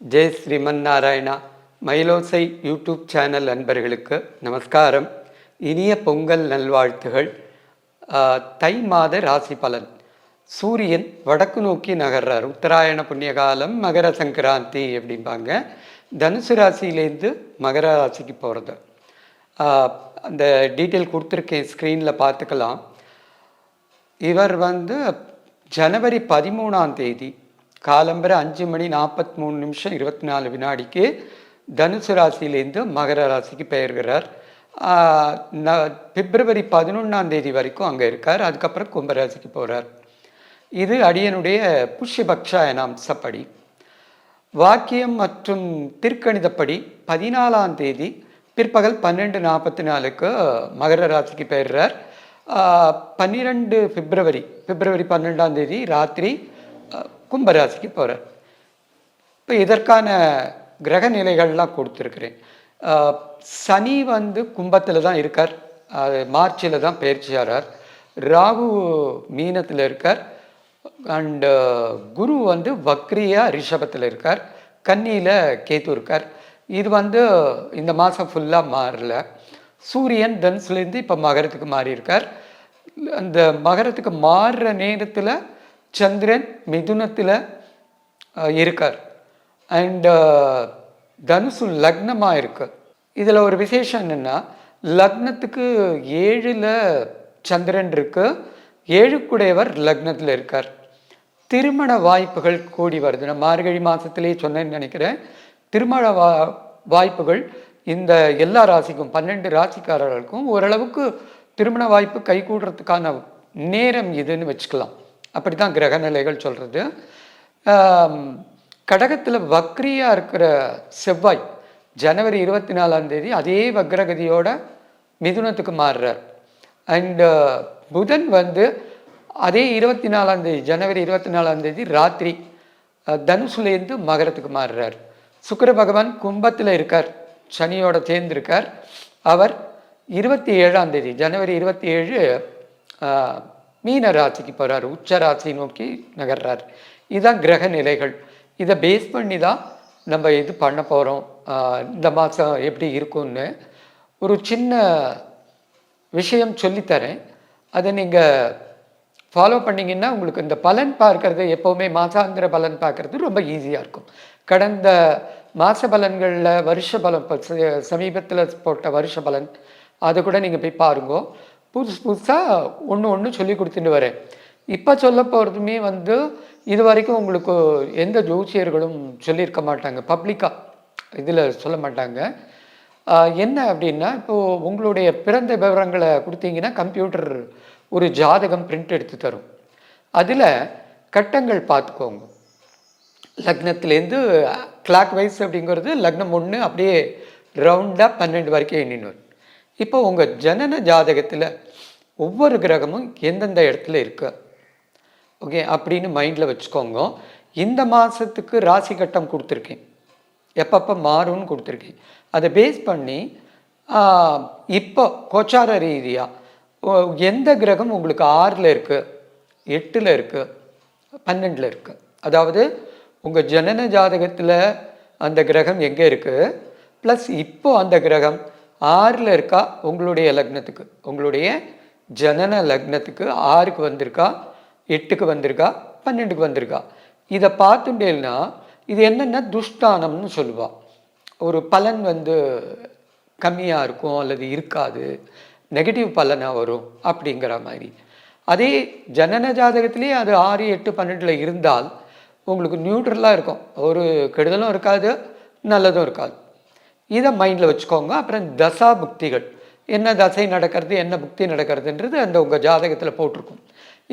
Jai Shriman Narayana Mayilosai YouTube channel அன்பர்களுக்கு நமஸ்காரம். இனிய பொங்கல் நல்வாழ்த்துகள். தை மாத ராசி பலன். சூரியன் வடக்கு நோக்கி நகர்றார். உத்தராயண புண்ணிய காலம் மகர சங்கராந்தி அப்படிம்பாங்க. தனுசு ராசியிலேருந்து மகர ராசிக்கு போகிறது அந்த டீட்டெயில் கொடுத்துருக்கேன் ஸ்க்ரீனில் பார்த்துக்கலாம். இவர் வந்து ஜனவரி பதிமூணாம் தேதி காலம்பரை அஞ்சு மணி நாற்பத்தி மூணு நிமிஷம் இருபத்தி நாலு வினாடிக்கு தனுசு ராசியிலேருந்து மகர ராசிக்கு பெயர்கிறார் ந- பிப்ரவரி பதினொன்றாம் தேதி வரைக்கும் அங்கே இருக்கார். அதுக்கப்புறம் கும்பராசிக்கு போகிறார் இது அடியனுடைய புஷ்யபக்ஷா என அம்சப்படி வாக்கியம் மற்றும் திருக்கணிதப்படி பதினாலாம் தேதி பிற்பகல் பன்னெண்டு நாற்பத்தி நாலுக்கு மகர ராசிக்கு பெயர்றார் பன்னிரெண்டு பிப்ரவரி பிப்ரவரி பன்னெண்டாம் தேதி ராத்திரி கும்பராசிக்கு போகிறார் இப்போ இதற்கான கிரக நிலைகள்லாம் கொடுத்துருக்குறேன். சனி வந்து கும்பத்தில் தான் இருக்கார். அது மார்ச்சில் தான் பயிற்சியாகிறார் ராகு மீனத்தில் இருக்கார். அண்டு குரு வந்து வக்ரியா ரிஷபத்தில் இருக்கார். கன்னியில் கேத்து இருக்கார். இது வந்து இந்த மாதம் ஃபுல்லாக மாறல. சூரியன் தனுசுலேருந்து இப்போ மகரத்துக்கு மாறி இருக்கார் அந்த மகரத்துக்கு மாறுற நேரத்தில் சந்திரன் மிதுனத்தில் இருக்கார். அண்ட் தனுசு லக்னமாக இருக்கு. இதில் ஒரு விசேஷம் என்னென்னா லக்னத்துக்கு ஏழில் சந்திரன் இருக்கு. ஏழுக்குடையவர் லக்னத்தில் இருக்கார். திருமண வாய்ப்புகள் கூடி வருது. நான் மார்கழி மாதத்திலேயே சொன்னேன்னு நினைக்கிறேன். திருமண வா வாய்ப்புகள் இந்த எல்லா ராசிக்கும் பன்னெண்டு ராசிக்காரர்களுக்கும் ஓரளவுக்கு திருமண வாய்ப்பு கைகூடுறதுக்கான நேரம் இதுன்னு வச்சுக்கலாம். அப்படி தான் கிரக நிலைகள் சொல்கிறது கடகத்தில் வக்ரியாக இருக்கிற செவ்வாய் ஜனவரி இருபத்தி நாலாம் தேதி அதே வக்ரகதியோட மிதுனத்துக்கு மாறுறார். அண்டு புதன் வந்து அதே இருபத்தி நாலாம் தேதி ஜனவரி இருபத்தி நாலாம் தேதி ராத்திரி தனுசுலேருந்து மகரத்துக்கு மாறுறார். சுக்கர பகவான் கும்பத்தில் இருக்கார் சனியோட சேர்ந்திருக்கார். அவர் இருபத்தி ஏழாம் தேதி ஜனவரி இருபத்தி ஏழு மீன ராசிக்கு போகிறார் உச்ச ராசி நோக்கி நகர்றார். இதுதான் கிரக நிலைகள். இதை பேஸ் பண்ணி தான் நம்ம இது பண்ண போகிறோம் இந்த மாதம் எப்படி இருக்கும்னு ஒரு சின்ன விஷயம் சொல்லித்தரேன். அதை நீங்கள் ஃபாலோ பண்ணிங்கன்னா உங்களுக்கு இந்த பலன் பார்க்கறது எப்போவுமே மாசாந்திர பலன் பார்க்கறது ரொம்ப ஈஸியாக இருக்கும். கடந்த மாச பலன்களில் வருஷ பலன் இப்போ சமீபத்தில் போட்ட வருஷ பலன் அதை கூட நீங்கள் போய் பாருங்க. புதுசு புதுசாக ஒன்று ஒன்று சொல்லி கொடுத்துட்டு வரேன். இப்போ சொல்ல போகிறதுமே வந்து இது வரைக்கும் உங்களுக்கு எந்த ஜோசியர்களும் சொல்லியிருக்க மாட்டாங்க. பப்ளிக்காக இதில் சொல்ல மாட்டாங்க. என்ன அப்படின்னா இப்போது உங்களுடைய பிறந்த விவரங்களை கொடுத்தீங்கன்னா கம்ப்யூட்டர் ஒரு ஜாதகம் பிரிண்ட் எடுத்து தரும். அதில் கட்டங்கள் பார்த்துக்கோங்க. லக்னத்துலேருந்து கிளாக் வைஸ் அப்படிங்கிறது லக்னம் ஒன்று அப்படியே ரவுண்டாக பன்னெண்டு வரைக்கும் எண்ணின்னு வரும் இப்போ உங்கள் ஜனன ஜாதகத்தில் ஒவ்வொரு கிரகமும் எந்தெந்த இடத்துல இருக்கு? ஓகே அப்படின்னு மைண்டில் வச்சுக்கோங்க. இந்த மாதத்துக்கு ராசி கட்டம் கொடுத்துருக்கேன். எப்பப்போ மாறும்னு கொடுத்துருக்கேன். அதை பேஸ் பண்ணி இப்போ கோச்சார ரீதியாக எந்த கிரகம் உங்களுக்கு ஆறில் இருக்குது எட்டில் இருக்குது பன்னெண்டில் இருக்குது அதாவது உங்கள் ஜனன ஜாதகத்தில் அந்த கிரகம் எங்கே இருக்குது ப்ளஸ் இப்போ அந்த கிரகம் ஆறில் இருக்கா? உங்களுடைய லக்னத்துக்கு. உங்களுடைய ஜனன லக்னத்துக்கு ஆறுக்கு வந்திருக்கா? எட்டுக்கு வந்திருக்கா? பன்னெண்டுக்கு வந்திருக்கா? இதை பார்த்துட்டேன்னா இது என்னென்னா துஷ்டானம்னு சொல்லுவாள் ஒரு பலன் வந்து கம்மியாக இருக்கும் அல்லது இருக்காது. நெகட்டிவ் பலனாக வரும் அப்படிங்கிற மாதிரி. அதே ஜனன ஜாதகத்திலே அது ஆறு எட்டு பன்னெண்டில் இருந்தால் உங்களுக்கு நியூட்ரலாக இருக்கும். ஒரு கெடுதலும் இருக்காது நல்லதும் இருக்காது. இதை மைண்டில் வச்சுக்கோங்க. அப்புறம் தசா புக்திகள். என்ன தசை நடக்கிறது என்ன புக்தி நடக்கிறதுன்றது அந்த உங்கள் ஜாதகத்தில் போட்டிருக்கும்.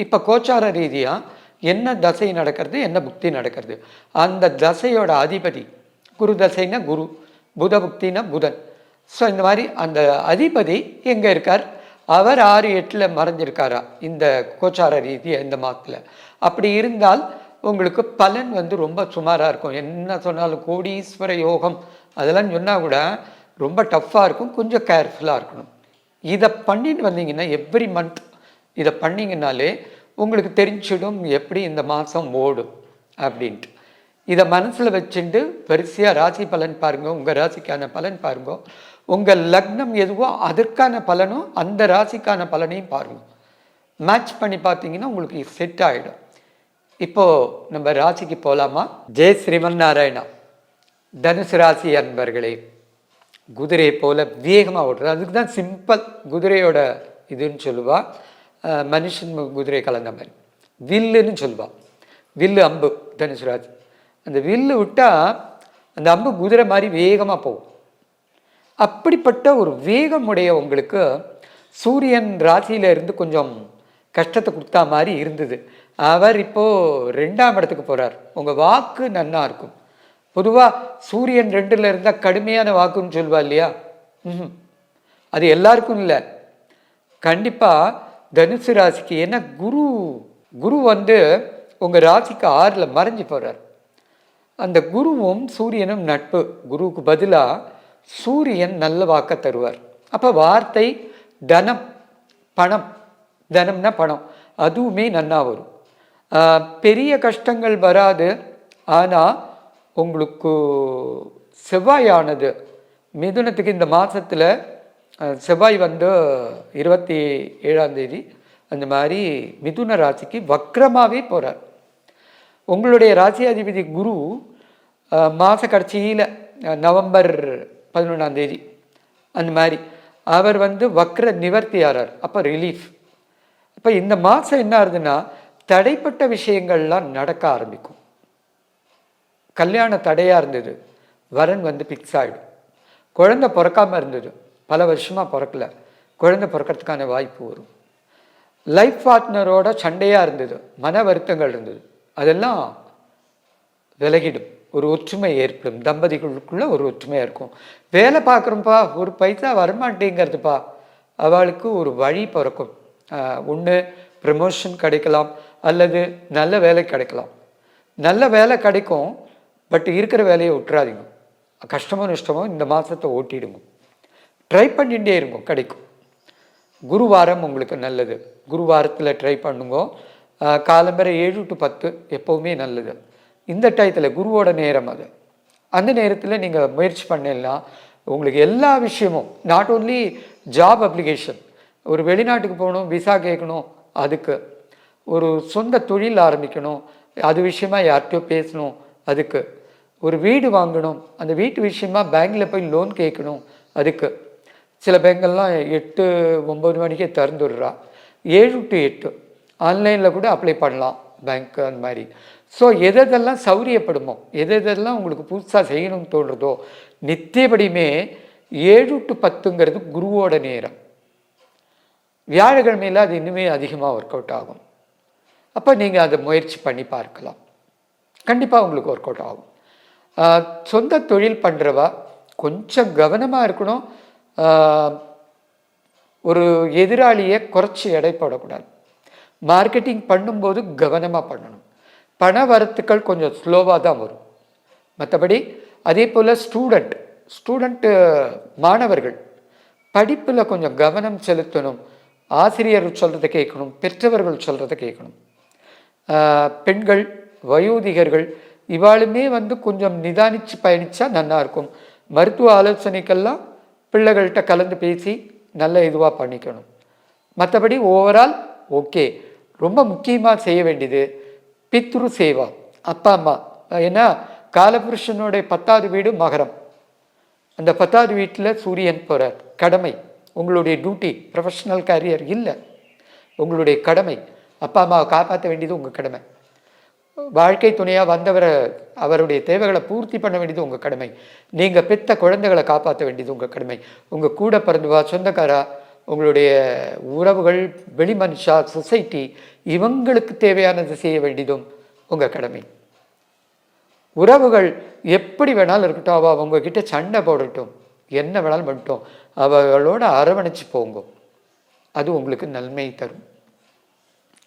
இப்போ கோச்சார ரீதியாக என்ன தசை நடக்கிறது என்ன புக்தி நடக்கிறது? அந்த தசையோட அதிபதி குரு தசைன்னா குரு புத புக்தினா புதன். ஸோ இந்த மாதிரி அந்த அதிபதி எங்கே இருக்கார்? அவர் ஆறு எட்டில் மறைஞ்சிருக்காரா? இந்த கோச்சார ரீதியாக இந்த மாதத்தில். அப்படி இருந்தால் உங்களுக்கு பலன் வந்து ரொம்ப சுமாராக இருக்கும். என்ன சொன்னாலும் கோடீஸ்வர யோகம் அதெல்லாம் சொன்னால் கூட ரொம்ப டஃப்பாக இருக்கும் கொஞ்சம் கேர்ஃபுல்லாக இருக்கணும். இதை பண்ணிட்டு வந்தீங்கன்னா எவ்ரி மந்த் இதை பண்ணீங்கன்னாலே உங்களுக்கு தெரிஞ்சிடும் எப்படி இந்த மாதம் ஓடும் அப்படின்ட்டு. இதை மனசில் வச்சுட்டு பெருசியாக ராசி பலன் பாருங்கள் உங்கள் ராசிக்கான பலன் பாருங்க. உங்கள் லக்னம் எதுவோ அதற்கான பலனும் அந்த ராசிக்கான பலனையும் பாருங்க. மேட்ச் பண்ணி பார்த்தீங்கன்னா உங்களுக்கு செட் ஆகிடும் இப்போது நம்ம ராசிக்கு போகலாமா ஜெய் ஸ்ரீமன் நாராயணா. தனுசு ராசி அன்பர்களே குதிரை போல வேகமாக ஓடுறது அதுக்கு தான் சிம்பிள் குதிரையோட இதுன்னு சொல்லுவாள் மனுஷன் குதிரை கலந்த மாதிரி. வில்லுன்னு சொல்லுவாள் வில்லு அம்பு தனுசு ராசி. அந்த வில்லு விட்டால் அந்த அம்பு குதிரை மாதிரி வேகமாக போகும். அப்படிப்பட்ட ஒரு வேகமுடைய உங்களுக்கு சூரியன் ராசியில் இருந்து கொஞ்சம் கஷ்டத்தை கொடுத்தா மாதிரி இருந்தது. அவர் இப்போது ரெண்டாம் இடத்துக்கு போகிறார் உங்கள் வாக்கு நன்னா இருக்கும். பொதுவாக சூரியன் ரெண்டில் இருந்தால் கடுமையான வாக்குன்னு சொல்லுவா இல்லையா? ம் அது எல்லாருக்கும் இல்லை. கண்டிப்பாக தனுசு ராசிக்கு ஏன்னா குரு குரு வந்து உங்கள் ராசிக்கு ஆறில் மறைஞ்சு போகிறார் அந்த குருவும் சூரியனும் நட்பு. குருவுக்கு பதிலாக சூரியன் நல்ல வாக்க தருவார். அப்போ வார்த்தை தனம் பணம். தனம்னா பணம். அதுவுமே நன்னா வரும். பெரிய கஷ்டங்கள் வராது. ஆனால் உங்களுக்கு செவ்வாயானது. மிதுனத்துக்கு இந்த மாதத்தில் செவ்வாய் வந்து இருபத்தி ஏழாம் தேதி அந்த மாதிரி மிதுன ராசிக்கு வக்ரமாகவே போகிறார் உங்களுடைய ராசியாதிபதி குரு மாத கடைசியில் நவம்பர் பதினொன்றாம் தேதி அந்த மாதிரி அவர் வந்து வக்ர நிவர்த்தி ஆறார் அப்போ ரிலீஃப் அப்போ இந்த மாதம் என்ன ஆகுதுன்னா தடைப்பட்ட விஷயங்கள்லாம் நடக்க ஆரம்பிக்கும். கல்யாண தடையாக இருந்தது. வரன் வந்து பிக்ஸ் ஆகிடும் குழந்தை பிறக்காமல் இருந்தது. பல வருஷமாக பிறக்கல. குழந்தை பிறக்கிறதுக்கான வாய்ப்பு வரும். லைஃப் பார்ட்னரோட சண்டையாக இருந்தது. மன வருத்தங்கள் இருந்தது. அதெல்லாம் விலகிடும். ஒரு ஒற்றுமை ஏற்படும். தம்பதிகளுக்குள்ள ஒரு ஒற்றுமையாக இருக்கும். வேலை பார்க்குறோம்ப்பா ஒரு பைசா வரமாட்டேங்கிறதுப்பா. அவளுக்கு ஒரு வழி பிறக்கும். ஒன்று ப்ரமோஷன் கிடைக்கலாம். அல்லது நல்ல வேலை கிடைக்கலாம். நல்ல வேலை கிடைக்கும். பட் இருக்கிற வேலையை விட்டுறாதீங்க கஷ்டமோ நஷ்டமோ இந்த மாதத்தை ஓட்டிடுங்க. ட்ரை பண்ணிகிட்டே இருங்க கிடைக்கும். குருவாரம் உங்களுக்கு நல்லது. குருவாரத்தில் ட்ரை பண்ணுங்க. காலம்பரை ஏழு டு பத்து எப்போவுமே நல்லது. இந்த டயத்தில் குருவோட நேரம் அது. அந்த நேரத்தில் நீங்கள் முயற்சி பண்ணலாம் உங்களுக்கு எல்லா விஷயமும் நாட் ஓன்லி ஜாப் அப்ளிகேஷன் ஒரு வெளிநாட்டுக்கு போகணும் விசா கேட்கணும் அதுக்கு. ஒரு சொந்த தொழில் ஆரம்பிக்கணும் அது விஷயமா யார்கிட்டயோ பேசணும் அதுக்கு. ஒரு வீடு வாங்கணும். அந்த வீட்டு விஷயமா பேங்க்கில் போய் லோன் கேட்கணும். அதுக்கு. சில பேங்கெல்லாம் எட்டு ஒம்பது மணிக்கே திறந்துடுறா ஏழு டு எட்டு. ஆன்லைனில் கூட அப்ளை பண்ணலாம். பேங்க்கு அந்த மாதிரி. ஸோ எதெல்லாம் சௌரியப்படுமோ எது எதெல்லாம் உங்களுக்கு புதுசாக செய்யணும்னு தோன்றதோ நித்தியபடியுமே ஏழு டு பத்துங்கிறது குருவோட நேரம். வியாழக்கிழமையில் அது இன்னுமே அதிகமாக ஒர்க் அவுட் ஆகும். அப்போ நீங்கள் அதை முயற்சி பண்ணி பார்க்கலாம். கண்டிப்பாக உங்களுக்கு ஒர்க் அவுட் ஆகும். சொந்த தொழில் பண்ணுறவா கொஞ்சம் கவனமாக இருக்கணும். ஒரு எதிராளியை குறைச்சி எடை போடக்கூடாது. மார்க்கெட்டிங் பண்ணும்போது கவனமாக பண்ணணும். பண வரத்துக்கள் கொஞ்சம் ஸ்லோவாக தான் வரும். மற்றபடி அதே போல் ஸ்டூடெண்ட் ஸ்டூடெண்ட்டு மாணவர்கள் படிப்பில் கொஞ்சம் கவனம் செலுத்தணும். ஆசிரியர் சொல்கிறத கேட்கணும் பெற்றவர்கள் சொல்கிறத கேட்கணும். பெண்கள் வயோதிகர்கள் இவாளுமே வந்து கொஞ்சம் நிதானித்து பயணித்தா நல்லாயிருக்கும் மருத்துவ ஆலோசனைக்கெல்லாம் பிள்ளைகள்கிட்ட கலந்து பேசி நல்ல இதுவாக பண்ணிக்கணும். மற்றபடி ஓவரால் ஓகே ரொம்ப முக்கியமாக செய்ய வேண்டியது பித்ரு சேவா அப்பா அம்மா. ஏன்னா காலபுருஷனுடைய பத்தாவது வீடு மகரம். அந்த பத்தாவது வீட்டில் சூரியன் போகிறார் கடமை. உங்களுடைய டியூட்டி ப்ரொஃபஷனல் கேரியர் இல்லை. உங்களுடைய கடமை. அப்பா அம்மாவை காப்பாற்ற வேண்டியது உங்கள் கடமை. வாழ்க்கை துணையாக வந்தவரை அவருடைய தேவைகளை பூர்த்தி பண்ண வேண்டியது உங்கள் கடமை. நீங்கள் பெத்த குழந்தைகளை காப்பாற்ற வேண்டியது உங்கள் கடமை. உங்கள் கூட பிறந்துவா சொந்தக்காரா உங்களுடைய உறவுகள் வெளி மனுஷா சொசைட்டி இவங்களுக்கு தேவையானது செய்ய வேண்டியதும் உங்கள் கடமை. உறவுகள் எப்படி வேணாலும் இருக்கட்டும். அவள் அவங்கக்கிட்ட சண்டை போடட்டும். என்ன வேணாலும் பண்ணிட்டோம். அவர்களோட அரவணைச்சு போங்க. அது உங்களுக்கு நன்மை தரும்.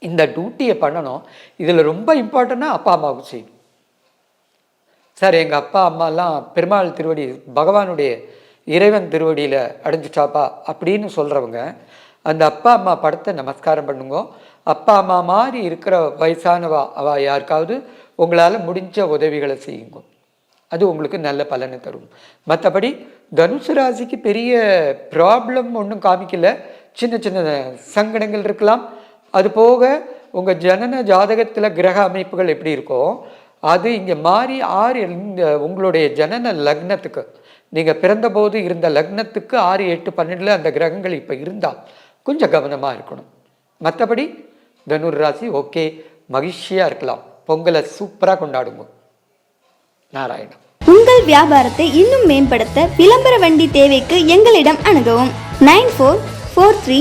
இந்த டியூட்டியை பண்ணணும். இதில் ரொம்ப இம்பார்ட்டண்ட்டாக அப்பா அம்மாவுக்கு செய்யணும் சார் எங்கள் அப்பா அம்மாலாம் பெருமாள் திருவடி பகவானுடைய இறைவன் திருவடியில் அடைஞ்சிட்டாப்பா அப்படின்னு சொல்கிறவங்க அந்த அப்பா அம்மா படத்தை நமஸ்காரம் பண்ணுங்க. அப்பா அம்மா மாதிரி இருக்கிற வயசானவா அவள் யாருக்காவது உங்களால் முடிஞ்ச உதவிகளை செய்யுங்க. அது உங்களுக்கு நல்ல பலனை தரும். மற்றபடி தனுசு ராசிக்கு பெரிய ப்ராப்ளம் ஒன்றும் காமிக்கல. சின்ன சின்ன சங்கடங்கள் இருக்கலாம். அது போக உங்கள் ஜனன ஜாதகத்தில் கிரக அமைப்புகள் எப்படி இருக்கோ அது இங்கே மாறி ஆறு இந்த உங்களுடைய ஜனன லக்னத்துக்கு நீங்கள் பிறந்தபோது இருந்த லக்னத்துக்கு ஆறு எட்டு பன்னெண்டில் அந்த கிரகங்கள் இப்போ இருந்தால் கொஞ்சம் கவனமாக இருக்கணும். மற்றபடி தனுர் ராசி ஓகே மகிழ்ச்சியாக இருக்கலாம். பொங்கலை சூப்பராக கொண்டாடுங்க. நாராயணம். உங்கள் வியாபாரத்தை இன்னும் மேம்படுத்த விளம்பர வண்டி தேவைக்கு எங்களிடம் அணுகவும். Nine four four three